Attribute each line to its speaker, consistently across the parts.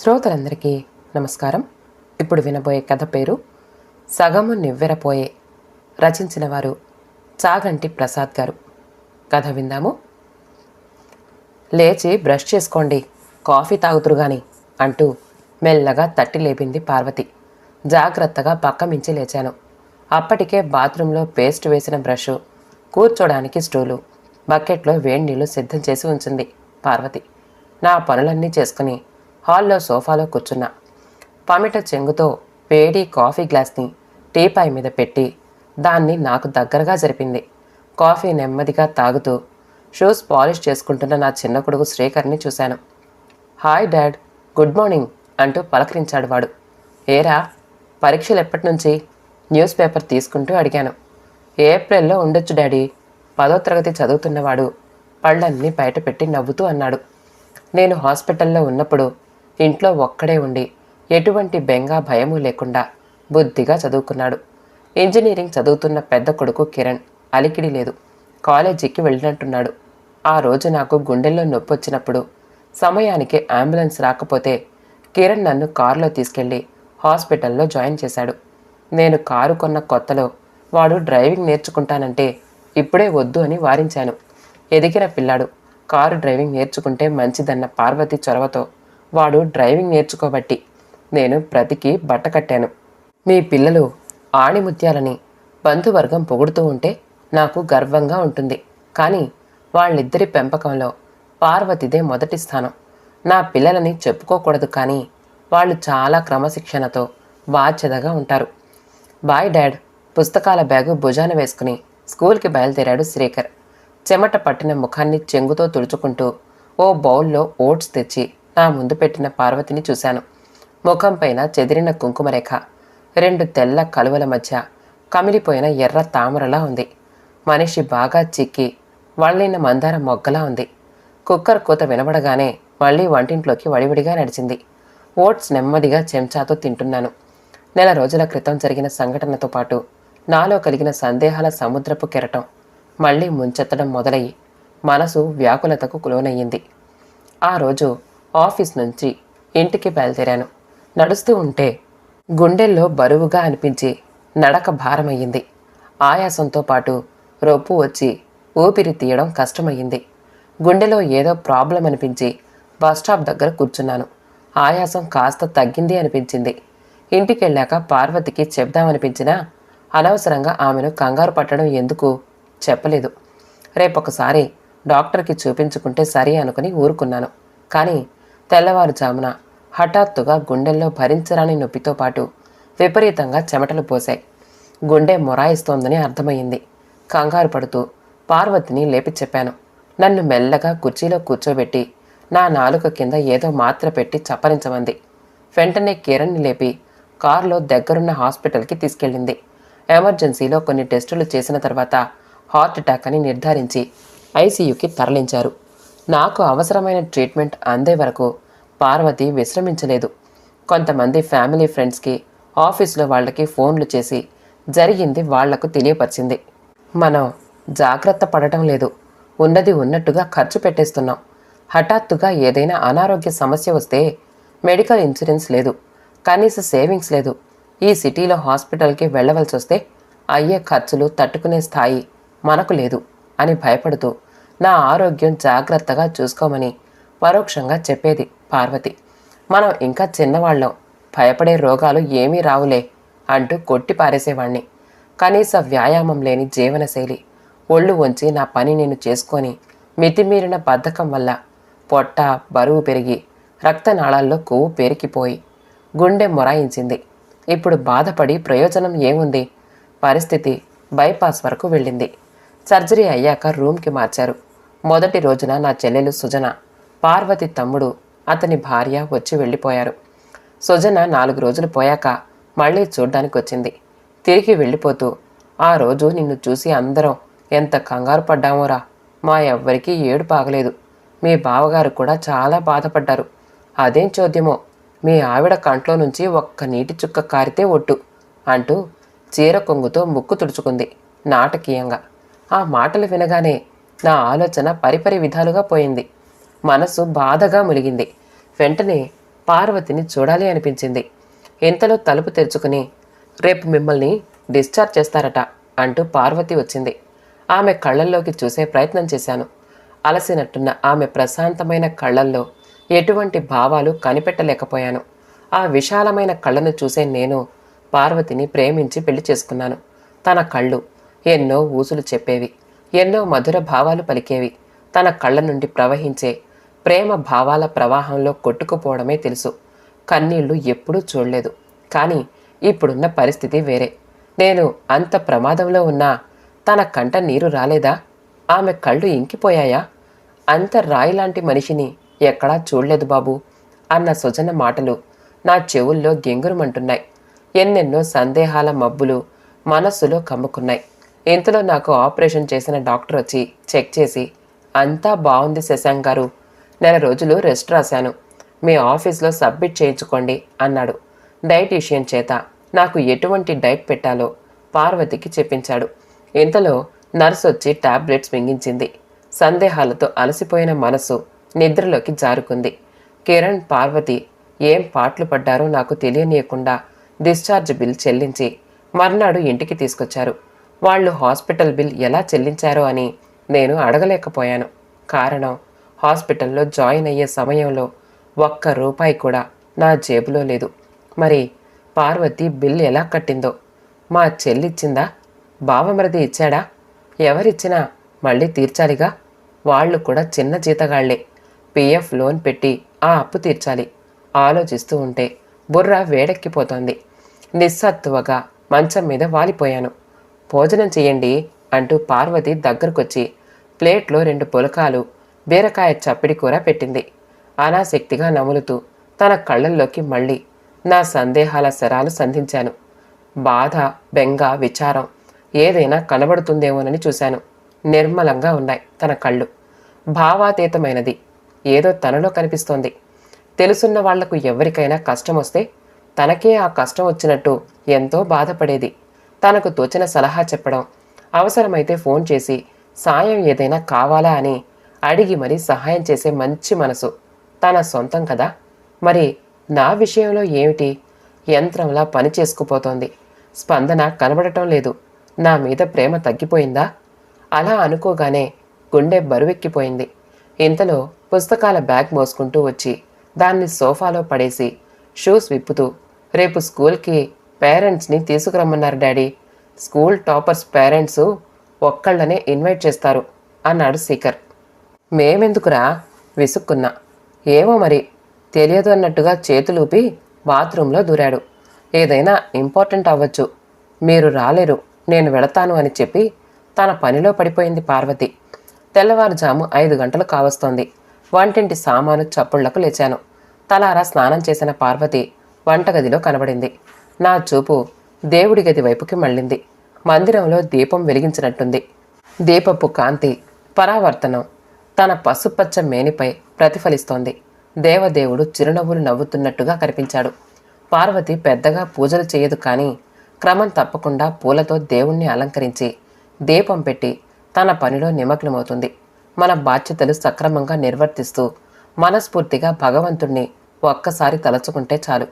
Speaker 1: శ్రోతలందరికీ నమస్కారం. ఇప్పుడు వినబోయే కథ పేరు సగము నివ్వెరపోయే రచించిన వారు చాగంటి ప్రసాద్ గారు. కథ విందాము. లేచి బ్రష్ చేసుకోండి కాఫీ తాగుతురు గాని అంటూ మెల్లగా తట్టి లేపింది పార్వతి. జాగ్రత్తగా పక్కమించి లేచాను. అప్పటికే బాత్రూంలో పేస్ట్ వేసిన బ్రష్ కూర్చోడానికి స్టూలు బకెట్లో వేడి నీళ్ళు సిద్ధం చేసి ఉంచింది పార్వతి. నా పనులన్నీ చేసుకుని హాల్లో సోఫాలో కూర్చున్నా. పమిట చెంగుతో వేడి కాఫీ గ్లాస్ని టీపాయ్ మీద పెట్టి దాన్ని నాకు దగ్గరగా జరిపింది. కాఫీ నెమ్మదిగా తాగుతూ షూస్ పాలిష్ చేసుకుంటున్న నా చిన్న కొడుకు శ్రీకర్ని చూశాను. హాయ్ డాడ్ గుడ్ మార్నింగ్ అంటూ పలకరించాడు వాడు. ఏరా పరీక్షలు ఎప్పటి నుంచి? న్యూస్ పేపర్ తీసుకుంటూ అడిగాను. ఏప్రిల్లో ఉండొచ్చు డాడీ పదో తరగతి చదువుతున్నవాడు పళ్ళన్నీ బయట పెట్టి నవ్వుతూ అన్నాడు. నేను హాస్పిటల్లో ఉన్నప్పుడు ఇంట్లో ఒక్కడే ఉండి ఎటువంటి బెంగా భయము లేకుండా బుద్ధిగా చదువుకున్నాడు. ఇంజనీరింగ్ చదువుతున్న పెద్ద కొడుకు కిరణ్ అలికిడి లేదు. కాలేజీకి వెళ్ళినట్టున్నాడు. ఆ రోజు నాకు గుండెల్లో నొప్పి వచ్చినప్పుడు సమయానికి అంబులెన్స్ రాకపోతే కిరణ్ నన్ను కారులో తీసుకెళ్ళి హాస్పిటల్లో జాయిన్ చేశాడు. నేను కారు కొన్న కొత్తలో వాడు డ్రైవింగ్ నేర్చుకుంటానంటే ఇప్పుడే వద్దు అని వారించాను. ఎదిగిన పిల్లాడు కారు డ్రైవింగ్ నేర్చుకుంటే మంచిదన్న పార్వతి చొరవతో వాడు డ్రైవింగ్ నేర్చుకోబట్టి నేను ప్రతికి బట్ట కట్టాను. మీ పిల్లలు ఆణిముత్యాలని బంధువర్గం పొగుడుతూ ఉంటే నాకు గర్వంగా ఉంటుంది. కానీ వాళ్ళిద్దరి పెంపకంలో పార్వతిదే మొదటి స్థానం. నా పిల్లలని చెప్పుకోకూడదు కానీ వాళ్ళు చాలా క్రమశిక్షణతో బాధ్యతగా ఉంటారు. బాయ్ డాడ్ పుస్తకాల బ్యాగు భుజాన వేసుకుని స్కూల్కి బయలుదేరాడు శ్రీకర్. చెమట పట్టిన ముఖాన్ని చెంగుతో తుడుచుకుంటూ ఓ బౌల్లో ఓట్స్ తెచ్చి నా ముందు పెట్టిన పార్వతిని చూశాను. ముఖం పైన చెదిరిన కుంకుమరేఖ రెండు తెల్ల కలువల మధ్య కమిలిపోయిన ఎర్ర తామరలా ఉంది. మనిషి బాగా చిక్కి వళ్ళిన మందార మొగ్గలా ఉంది. కుక్కర్ కూత వినబడగానే మళ్ళీ వంటింట్లోకి వడివిడిగా నడిచింది. ఓట్స్ నెమ్మదిగా చెంచాతో తింటున్నాను. నెల రోజుల క్రితం జరిగిన సంఘటనతో పాటు నాలో కలిగిన సందేహాల సముద్రపు కెరటం మళ్ళీ ముంచెత్తడం మొదలయ్యి మనసు వ్యాకులతకు లోనయ్యింది ఆ రోజు ఆఫీస్ నుంచి ఇంటికి బయలుదేరాను. నడుస్తూ ఉంటే గుండెల్లో బరువుగా అనిపించి నడక భారమయ్యింది. ఆయాసంతో పాటు రొప్పు వచ్చి ఊపిరి తీయడం కష్టమయ్యింది. గుండెలో ఏదో ప్రాబ్లం అనిపించి బస్ స్టాప్ దగ్గర కూర్చున్నాను. ఆయాసం కాస్త తగ్గింది అనిపించింది. ఇంటికి వెళ్ళాక పార్వతికి చెప్దామనిపించినా అనవసరంగా ఆమెను కంగారు పట్టడం ఎందుకు చెప్పలేదు. రేపొకసారి డాక్టర్కి చూపించుకుంటే సరే అనుకుని ఊరుకున్నాను. కానీ తెల్లవారుజామున హఠాత్తుగా గుండెల్లో భరించరాని నొప్పితో పాటు విపరీతంగా చెమటలు పోశాయి. గుండె మొరాయిస్తోందని అర్థమయ్యింది. కంగారు పడుతూ పార్వతిని లేపి చెప్పాను. నన్ను మెల్లగా కుర్చీలో కూర్చోబెట్టి నా నాలుక కింద ఏదో మాత్ర పెట్టి చప్పరించమంది. వెంటనే కిరణ్ని లేపి కారులో దగ్గరున్న హాస్పిటల్కి తీసుకెళ్ళింది. ఎమర్జెన్సీలో కొన్ని టెస్టులు చేసిన తర్వాత హార్ట్ అటాక్ అని నిర్ధారించి ఐసీయూకి తరలించారు. నాకు అవసరమైన ట్రీట్మెంట్ అందే వరకు పార్వతి విశ్రమించలేదు. కొంతమంది ఫ్యామిలీ ఫ్రెండ్స్కి ఆఫీస్లో వాళ్ళకి ఫోన్లు చేసి జరిగింది వాళ్ళకు తెలియపరిచింది. మనం జాగ్రత్త పడటం లేదు. ఉన్నది ఉన్నట్టుగా ఖర్చు పెట్టేస్తున్నాం. హఠాత్తుగా ఏదైనా అనారోగ్య సమస్య వస్తే మెడికల్ ఇన్సూరెన్స్ లేదు. కనీస సేవింగ్స్ లేదు. ఈ సిటీలో హాస్పిటల్కి వెళ్ళవలసి వస్తే అయ్యే ఖర్చులు తట్టుకునే స్థాయి మనకు లేదు అని భయపడుతూ నా ఆరోగ్యం జాగ్రత్తగా చూసుకోమని పరోక్షంగా చెప్పేది పార్వతి. మనం ఇంకా చిన్నవాళ్ళం. భయపడే రోగాలు ఏమీ రావులే అంటూ కొట్టి పారేసేవాణ్ణి. కనీస వ్యాయామం లేని జీవనశైలి. ఒళ్ళు వంచి నా పని నేను చేసుకొని మితిమీరిన బద్ధకం వల్ల పొట్ట బరువు పెరిగి రక్తనాళాల్లో కొవ్వు పేరికిపోయి గుండె మొరాయించింది. ఇప్పుడు బాధపడి ప్రయోజనం ఏముంది? పరిస్థితి బైపాస్ వరకు వెళ్ళింది. సర్జరీ అయ్యాక రూమ్కి మార్చారు. మొదటి రోజున నా చెల్లెలు సుజన పార్వతి తమ్ముడు అతని భార్య వచ్చి వెళ్ళిపోయారు. సుజన నాలుగు రోజులు పోయాక మళ్ళీ చూడ్డానికి వచ్చింది. తిరిగి వెళ్ళిపోతూ ఆ రోజు నిన్ను చూసి అందరం ఎంత కంగారు పడ్డామోరా? మా ఎవ్వరికీ ఏడు పాగలేదు మీ బావగారు కూడా చాలా బాధపడ్డారు. అదేం చోద్యమో? మీ ఆవిడ కంట్లో నుంచి ఒక్క నీటి చుక్క కారితే ఒట్టు అంటూ చీర కొంగుతో ముక్కు తుడుచుకుంది నాటకీయంగా. ఆ మాటలు వినగానే నా ఆలోచన పరిపరి విధాలుగా పోయింది. మనసు బాధగా ములిగింది వెంటనే పార్వతిని చూడాలి అనిపించింది. ఇంతలో తలుపు తెరుచుకుని రేపు మిమ్మల్ని డిశ్చార్జ్ చేస్తారట అంటూ పార్వతి వచ్చింది. ఆమె కళ్ళల్లోకి చూసే ప్రయత్నం చేశాను. అలసినట్టున్న ఆమె ప్రశాంతమైన కళ్ళల్లో ఎటువంటి భావాలు కనిపెట్టలేకపోయాను. ఆ విశాలమైన కళ్ళను చూసే నేను పార్వతిని ప్రేమించి పెళ్ళి చేసుకున్నాను. తన కళ్ళు ఎన్నో ఊసులు చెప్పేవి. ఎన్నో మధుర భావాలు పలికేవి. తన కళ్ళ నుండి ప్రవహించే ప్రేమ భావాల ప్రవాహంలో కొట్టుకుపోవడమే తెలుసు. కన్నీళ్ళు ఎప్పుడూ చూడలేదు. కానీ ఇప్పుడున్న పరిస్థితి వేరే. నేను అంత ప్రమాదంలో ఉన్నా తన కంట నీరు రాలేదా? ఆమె కళ్ళు ఇంకిపోయాయా? అంత రాయిలాంటి మనిషిని ఎక్కడా చూడలేదు బాబు అన్న సుజన మాటలు నా చెవుల్లో గెంగురుమంటున్నాయి. ఎన్నెన్నో సందేహాల మబ్బులు మనస్సులో కమ్ముకున్నాయి. ఇంతలో నాకు ఆపరేషన్ చేసిన డాక్టర్ వచ్చి చెక్ చేసి అంతా బాగుంది శశాంక్ గారు. నెల రోజులు రెస్ట్ రాశాను. మీ ఆఫీస్లో సబ్మిట్ చేయించుకోండి అన్నాడు. డైటీషియన్ చేత నాకు ఎటువంటి డైట్ పెట్టాలో పార్వతికి చెప్పించాడు. ఇంతలో నర్స్ వచ్చి టాబ్లెట్స్ మింగించింది. సందేహాలతో అలసిపోయిన మనసు నిద్రలోకి జారుకుంది. కిరణ్ పార్వతి ఏం పాటలు పడ్డారో నాకు తెలియనీయకుండా డిశ్చార్జ్ బిల్ చెల్లించి మర్నాడు ఇంటికి తీసుకొచ్చారు. వాళ్ళు హాస్పిటల్ బిల్ ఎలా చెల్లించారో అని నేను అడగలేకపోయాను. కారణం హాస్పిటల్లో జాయిన్ అయ్యే సమయంలో ఒక్క రూపాయి కూడా నా జేబులో లేదు. మరి పార్వతి బిల్ ఎలా కట్టిందో? మా చెల్లిచ్చిందా? బావమరిది ఇచ్చాడా? ఎవరిచ్చినా మళ్ళీ తీర్చాలిగా? వాళ్ళు కూడా చిన్న జీతగాళ్ళే. పిఎఫ్ లోన్ పెట్టి ఆ అప్పు తీర్చాలి. ఆలోచిస్తూ ఉంటే బుర్ర వేడెక్కిపోతోంది. నిస్సత్తువగా మంచం మీద వాలిపోయాను. భోజనం చేయండి అంటూ పార్వతి దగ్గరకొచ్చి ప్లేట్లో రెండు పులకాలు బీరకాయ చప్పిడి కూర పెట్టింది. అనాసక్తిగా నములుతూ తన కళ్ళల్లోకి మళ్ళీ నా సందేహాల శరాలు సంధించాను. బాధ బెంగ విచారం ఏదైనా కనబడుతుందేమోనని చూశాను. నిర్మలంగా ఉన్నాయి తన కళ్ళు. భావాతీతమైనది. ఏదో తనలో కనిపిస్తోంది. తెలుసున్న వాళ్ళకు ఎవరికైనా కష్టం వస్తే తనకే ఆ కష్టం వచ్చినట్టు ఎంతో బాధపడేది. తనకు తోచిన సలహా చెప్పడం. అవసరమైతే ఫోన్ చేసి సాయం ఏదైనా కావాలా అని అడిగి మరీ సహాయం చేసే మంచి మనసు తన సొంతం కదా? మరి నా విషయంలో ఏమిటి? యంత్రంలా పని చేసుకుపోతోంది. స్పందన కనబడటం లేదు. నా మీద ప్రేమ తగ్గిపోయిందా? అలా అనుకోగానే గుండె బరువెక్కిపోయింది. ఇంతలో పుస్తకాల బ్యాగ్ మోసుకుంటూ వచ్చి దాన్ని సోఫాలో పడేసి షూస్ విప్పుతూ రేపు స్కూల్కి పేరెంట్స్ని తీసుకురమ్మన్నారు డాడీ స్కూల్ టాపర్స్ పేరెంట్స్ ఒక్కళ్ళనే ఇన్వైట్ చేస్తారు అన్నాడు శేఖర్ మేమెందుకురా? విసుక్కున్నా. ఏమో మరి తెలియదు అన్నట్టుగా చేతులూపి బాత్రూంలో దూరాడు. ఏదైనా ఇంపార్టెంట్ అవ్వచ్చు. మీరు రాలేరు నేను వెళతాను అని చెప్పి తన పనిలో పడిపోయింది పార్వతి. తెల్లవారుజాము ఐదు గంటలు కావస్తోంది. వంటింటి సామాను చప్పుళ్ళకు లేచాను. తలారా స్నానం చేసిన పార్వతి వంటగదిలో కనబడింది. నా చూపు దేవుడి గది వైపుకి మళ్ళింది. మందిరంలో దీపం వెలిగించినట్టుంది. దీపపు కాంతి పరావర్తనం తన పసుపచ్చ మేనిపై ప్రతిఫలిస్తోంది. దేవదేవుడు చిరునవ్వులు నవ్వుతున్నట్టుగా కనిపించాడు. పార్వతి పెద్దగా పూజలు చేయదు కానీ క్రమం తప్పకుండా పూలతో దేవుణ్ణి అలంకరించి దీపం పెట్టి తన పనిలో నిమగ్నమవుతుంది. మన బాధ్యతలు సక్రమంగా నిర్వర్తిస్తూ మనస్ఫూర్తిగా భగవంతుణ్ణి ఒక్కసారి తలచుకుంటే చాలు.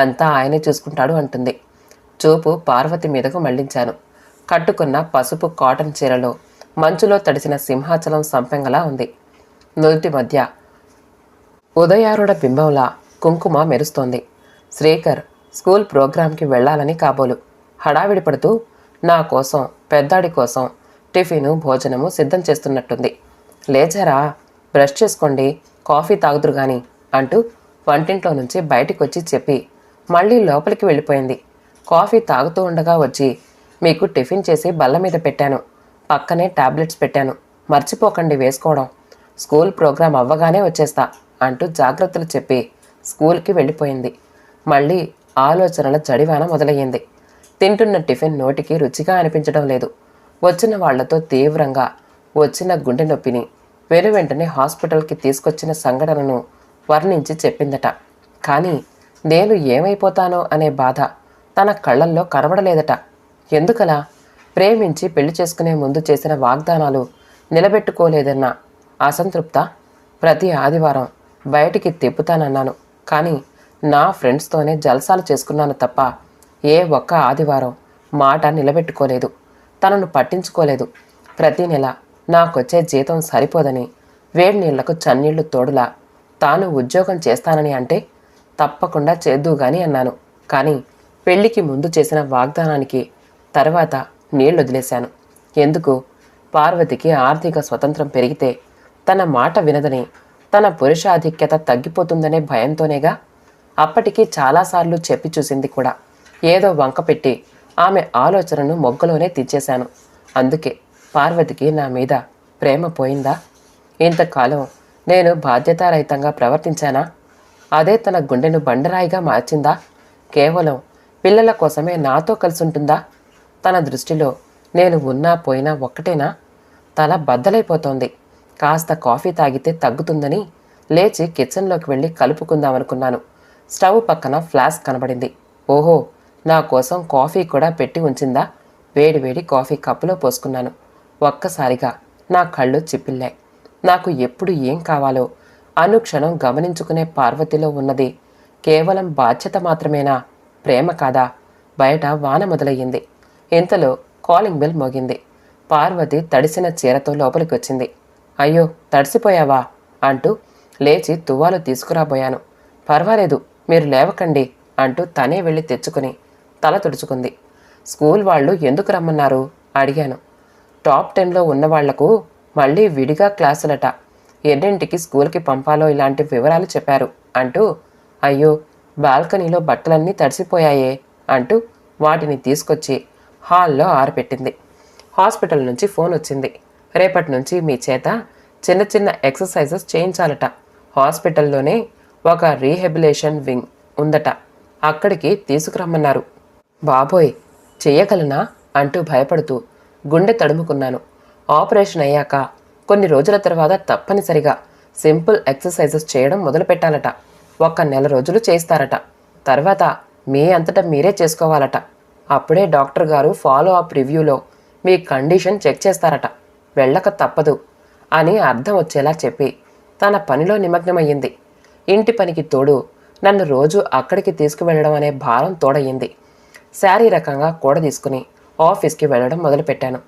Speaker 1: అంతా ఆయనే చూసుకుంటాడు అంటుంది. చూపు పార్వతి మీదకు మళ్ళించాను కట్టుకున్న పసుపు కాటన్ చీరలో మంచులో తడిసిన సింహాచలం సంపెంగలా ఉంది. నుదుటి మధ్య ఉదయారుడ బింబంలా కుంకుమ మెరుస్తోంది. శ్రీకర్ స్కూల్ ప్రోగ్రాంకి వెళ్ళాలని కాబోలు. హడావిడి పడుతూ నా కోసం పెద్దాడి కోసం టిఫిను భోజనము సిద్ధం చేస్తున్నట్టుంది. లేచారా? బ్రష్ చేసుకోండి కాఫీ తాగుదురు గాని అంటూ వంటింట్లో నుంచి బయటికి వచ్చి చెప్పి మళ్ళీ లోపలికి వెళ్ళిపోయింది. కాఫీ తాగుతూ ఉండగా వచ్చి మీకు టిఫిన్ చేసి బల్ల మీద పెట్టాను. పక్కనే టాబ్లెట్స్ పెట్టాను. మర్చిపోకండి వేసుకోవడం. స్కూల్ ప్రోగ్రాం అవ్వగానే వచ్చేస్తా అంటూ జాగ్రత్తలు చెప్పి స్కూల్కి వెళ్ళిపోయింది. మళ్ళీ ఆలోచనల జడివాన మొదలయ్యింది. తింటున్న టిఫిన్ నోటికి రుచిగా అనిపించడం లేదు. వచ్చిన వాళ్ళతో తీవ్రంగా వచ్చిన గుండె నొప్పిని వెను వెంటనే హాస్పిటల్కి తీసుకొచ్చిన సంఘటనను వర్ణించి చెప్పిందట. కానీ నేను ఏమైపోతానో అనే బాధ తన కళ్ళల్లో కనబడలేదట. ఎందుకలా? ప్రేమించి పెళ్ళి చేసుకునే ముందు చేసిన వాగ్దానాలు నిలబెట్టుకోలేదన్న అసంతృప్త ప్రతి ఆదివారం బయటికి తిప్పుతానన్నాను. కానీ నా ఫ్రెండ్స్తోనే జల్సాలు చేసుకున్నాను తప్ప ఏ ఒక్క ఆదివారం మాట నిలబెట్టుకోలేదు. తనను పట్టించుకోలేదు. ప్రతి నెల నాకొచ్చే జీతం సరిపోదని వేడి నీళ్ళకు చన్నీళ్ళు తోడులా తాను ఉద్యోగం చేస్తానని అంటే తప్పకుండా చేద్దు గాని అన్నాను. కానీ పెళ్ళికి ముందు చేసిన వాగ్దానానికి తర్వాత నీళ్ళొదిలేశాను ఎందుకు? పార్వతికి ఆర్థిక స్వతంత్రం పెరిగితే తన మాట వినదని తన పురుషాధిక్యత తగ్గిపోతుందనే భయంతోనేగా అప్పటికి చాలాసార్లు చెప్పి చూసింది కూడా. ఏదో వంక పెట్టి ఆమె ఆలోచనను మొగ్గలోనే తెచ్చేశాను అందుకే పార్వతికి నా మీద ప్రేమ పోయిందా? ఇంతకాలం నేను బాధ్యతారహితంగా ప్రవర్తించానా? అదే తన గుండెను బండరాయిగా మార్చిందా? కేవలం పిల్లల కోసమే నాతో కలిసి ఉంటుందా తన దృష్టిలో నేను ఉన్నా పోయినా ఒక్కటేనా? తల బద్దలైపోతోంది. కాస్త కాఫీ తాగితే తగ్గుతుందని లేచి కిచెన్లోకి వెళ్ళి కలుపుకుందామనుకున్నాను. స్టవ్ పక్కన ఫ్లాస్క్ కనబడింది. ఓహో నా కోసం కాఫీ కూడా పెట్టి ఉంచిందా? వేడి వేడి కాఫీ కప్పులో పోసుకున్నాను. ఒక్కసారిగా నా కళ్ళు చిప్పిల్లాయి. నాకు ఎప్పుడు ఏం కావాలో అనుక్షణం గమనించుకునే పార్వతిలో ఉన్నది. కేవలం బాధ్యత మాత్రమేనా? ప్రేమ కాదా? బయట వాన మొదలయ్యింది. ఇంతలో కాలింగ్ బెల్ మోగింది. పార్వతి తడిసిన చీరతో లోపలికి వచ్చింది అయ్యో తడిసిపోయావా? అంటూ లేచి తువ్వాలు తీసుకురాబోయాను. పర్వాలేదు మీరు లేవకండి అంటూ తనే వెళ్ళి తెచ్చుకుని తల తుడుచుకుంది. స్కూల్ వాళ్ళు ఎందుకు రమ్మన్నారు? అడిగాను. టాప్ టెన్లో ఉన్న వాళ్ళకు మళ్ళీ విడిగా క్లాసులట. ఎన్నింటికి స్కూల్కి పంపాలో ఇలాంటి వివరాలు చెప్పారు. అంటూ అయ్యో బాల్కనీలో బట్టలన్నీ తడిసిపోయాయే అంటూ వాటిని తీసుకొచ్చి హాల్లో ఆరపెట్టింది. హాస్పిటల్ నుంచి ఫోన్ వచ్చింది. రేపటి నుంచి మీ చేత చిన్న చిన్న ఎక్సర్సైజెస్ చేయించాలట. హాస్పిటల్లోనే ఒక రీహెబిలేషన్ వింగ్ ఉందట. అక్కడికి తీసుకురమ్మన్నారు. బాబోయ్ చేయగలనా అంటూ భయపడుతూ గుండె తడుముకున్నాను. ఆపరేషన్ అయ్యాక కొన్ని రోజుల తర్వాత తప్పనిసరిగా సింపుల్ ఎక్సర్సైజెస్ చేయడం మొదలుపెట్టాలట. ఒక్క నెల రోజులు చేస్తారట. తర్వాత మీ అంతటా మీరే చేసుకోవాలట. అప్పుడే డాక్టర్ గారు ఫాలో అప్ రివ్యూలో మీ కండిషన్ చెక్ చేస్తారట. వెళ్ళక తప్పదు అని అర్థం వచ్చేలా చెప్పి తన పనిలో నిమగ్నమయ్యింది. ఇంటి పనికి తోడు నన్ను రోజు అక్కడికి తీసుకువెళ్ళడం అనే భారం తోడయ్యింది. శారీరకంగా కూడ తీసుకుని ఆఫీస్కి వెళ్ళడం మొదలుపెట్టాను.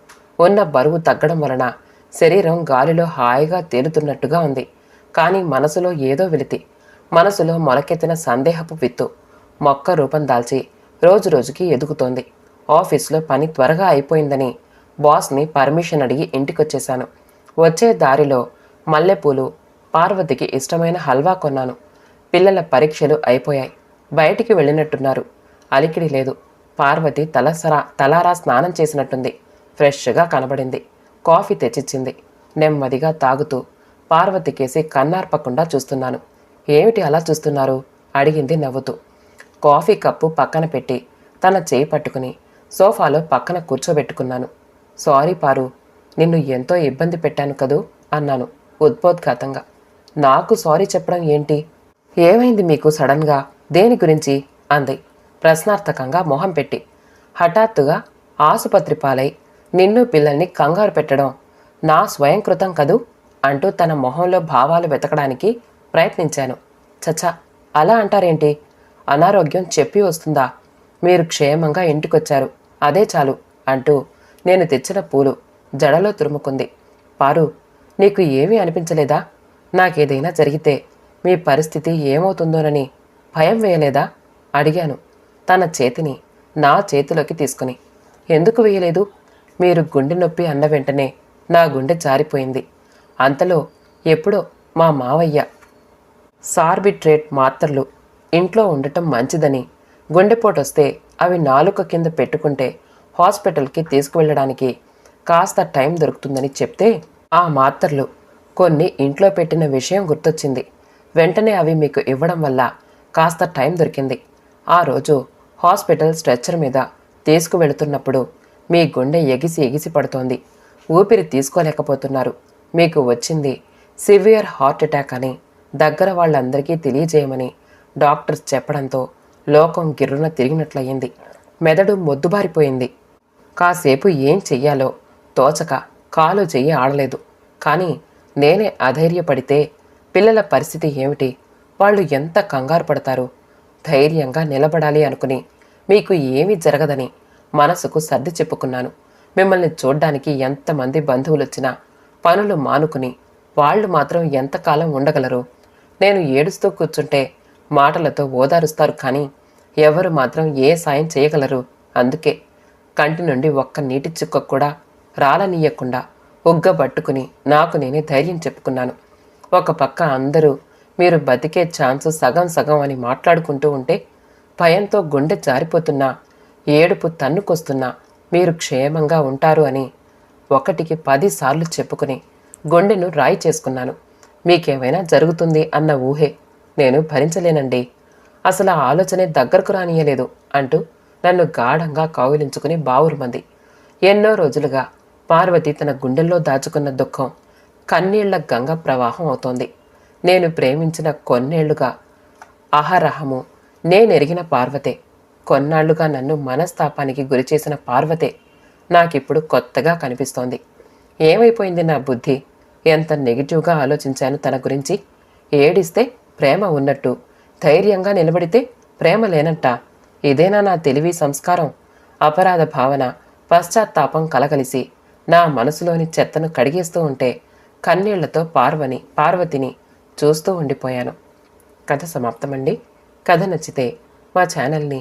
Speaker 1: ఉన్న బరువు తగ్గడం వలన శరీరం గాలిలో హాయిగా తేలుతున్నట్టుగా ఉంది. కానీ మనసులో ఏదో వెలితి. మనసులో మొలకెత్తిన సందేహపు విత్తు. మొక్క రూపం దాల్చి రోజు రోజుకి ఎదుగుతోంది. ఆఫీస్లో పని త్వరగా అయిపోయిందని బాస్ని పర్మిషన్ అడిగి ఇంటికొచ్చేశాను. వచ్చే దారిలో మల్లెపూలు పార్వతికి ఇష్టమైన హల్వా కొన్నాను. పిల్లల పరీక్షలు అయిపోయాయి. బయటికి వెళ్ళినట్టున్నారు. అలికిడి లేదు. పార్వతి తలసరా తలారా స్నానం చేసినట్టుంది. ఫ్రెష్గా కనబడింది. కాఫీ తెచ్చిచ్చింది. నెమ్మదిగా తాగుతూ పార్వతికేసి కన్నార్పకుండా చూస్తున్నాను. ఏమిటి అలా చూస్తున్నారు? అడిగింది నవ్వుతూ. కాఫీ కప్పు పక్కన పెట్టి తన చేయి పట్టుకుని సోఫాలో పక్కన కూర్చోబెట్టుకున్నాను. సారీ పారు నిన్ను ఎంతో ఇబ్బంది పెట్టాను కదూ అన్నాను ఉద్బోద్ఘాతంగా. నాకు సారీ చెప్పడం ఏంటి? ఏమైంది మీకు సడన్గా? దేని గురించి? అంది ప్రశ్నార్థకంగా మొహం పెట్టి. హఠాత్తుగా ఆసుపత్రి పాలై నిన్ను పిల్లల్ని కంగారు పెట్టడం. నా స్వయంకృతం కదూ? అంటూ తన మొహంలో భావాలు వెతకడానికి ప్రయత్నించాను. చచ్చా అలా అంటారేంటి? అనారోగ్యం చెప్పి వస్తుందా? మీరు క్షేమంగా ఇంటికొచ్చారు. అదే చాలు అంటూ నేను తెచ్చిన పూలు జడలో తురుముకుంది. పారు నీకు ఏమీ అనిపించలేదా? నాకేదైనా జరిగితే మీ పరిస్థితి ఏమవుతుందోనని భయం వేయలేదా? అడిగాను తన చేతిని నా చేతిలోకి తీసుకుని. ఎందుకు వేయలేదు? మీరు గుండె నొప్పి అన్న వెంటనే నా గుండె జారిపోయింది. అంతలో ఎప్పుడో మా మావయ్య సార్బిట్రేట్ మాత్రలు ఇంట్లో ఉండటం మంచిదని గుండెపోటు వస్తే అవి నాలుక కింద పెట్టుకుంటే హాస్పిటల్కి తీసుకువెళ్ళడానికి కాస్త టైం దొరుకుతుందని చెప్తే ఆ మాత్రలు కొన్ని ఇంట్లో పెట్టిన విషయం గుర్తొచ్చింది. వెంటనే అవి మీకు ఇవ్వడం వల్ల కాస్త టైం దొరికింది. ఆ రోజు హాస్పిటల్ స్ట్రెచ్చర్ మీద తీసుకువెళుతున్నప్పుడు మీ గుండె ఎగిసి ఎగిసి పడుతోంది. ఊపిరి తీసుకోలేకపోతున్నారు. మీకు వచ్చింది సివియర్ హార్ట్ అటాక్ అని దగ్గర వాళ్ళందరికీ తెలియజేయమని డాక్టర్స్ చెప్పడంతో లోకం గిర్రున తిరిగినట్లయింది. మెదడు మొద్దుబారిపోయింది. కాసేపు ఏం చెయ్యాలో తోచక కాలు చెయ్యి ఆడలేదు. కానీ నేనే అధైర్యపడితే పిల్లల పరిస్థితి ఏమిటి? వాళ్ళు ఎంత కంగారు పడతారు? ధైర్యంగా నిలబడాలి అనుకుని మీకు ఏమీ జరగదని మనసుకు సర్ది చెప్పుకున్నాను. మిమ్మల్ని చూడ్డానికి ఎంతమంది బంధువులు వచ్చినా పనులు మానుకుని వాళ్ళు మాత్రం ఎంతకాలం ఉండగలరు? నేను ఏడుస్తూ కూర్చుంటే మాటలతో ఓదారుస్తారు కానీ ఎవరు మాత్రం ఏ సాయం చేయగలరు? అందుకే కంటి నుండి ఒక్క నీటి చుక్క కూడా రాలనీయకుండా ఉగ్గబట్టుకుని నాకు నేనే ధైర్యం చెప్పుకున్నాను. ఒక పక్క అందరూ మీరు బతికే ఛాన్సు సగం సగం అని మాట్లాడుకుంటూ ఉంటే భయంతో గుండె జారిపోతున్నా ఏడుపు తన్నుకొస్తున్నా మీరు క్షేమంగా ఉంటారు అని ఒకటికి పదిసార్లు చెప్పుకుని గుండెను రాయి చేసుకున్నాను. మీకేమైనా జరుగుతుంది అన్న ఊహే నేను భరించలేనండి. అసలు ఆ ఆలోచనే దగ్గరకు రానియలేదు అంటూ నన్ను గాఢంగా కౌగిలించుకుని బావురుమంది ఎన్నో రోజులుగా పార్వతి తన గుండెల్లో దాచుకున్న దుఃఖం కన్నీళ్ళ గంగ ప్రవాహం అవుతోంది. నేను ప్రేమించిన కొన్నేళ్ళుగా అహరహము నేనెరిగిన పార్వతే కొన్నాళ్ళుగా నన్ను మనస్తాపానికి గురిచేసిన పార్వతే నాకిప్పుడు కొత్తగా కనిపిస్తోంది. ఏమైపోయింది నా బుద్ధి? ఎంత నెగిటివ్గా ఆలోచించాను తన గురించి? ఏడిస్తే ప్రేమ ఉన్నట్టు ధైర్యంగా నిలబడితే ప్రేమ లేనట్ట ఇదేనా నా తెలివి సంస్కారం? అపరాధ భావన పశ్చాత్తాపం కలగలిసి నా మనసులోని చెత్తను కడిగేస్తూ ఉంటే కన్నీళ్ళతో పార్వని పార్వతిని చూస్తూ ఉండిపోయాను. కథ సమాప్తమండి. కథ నచ్చితే మా ఛానల్ని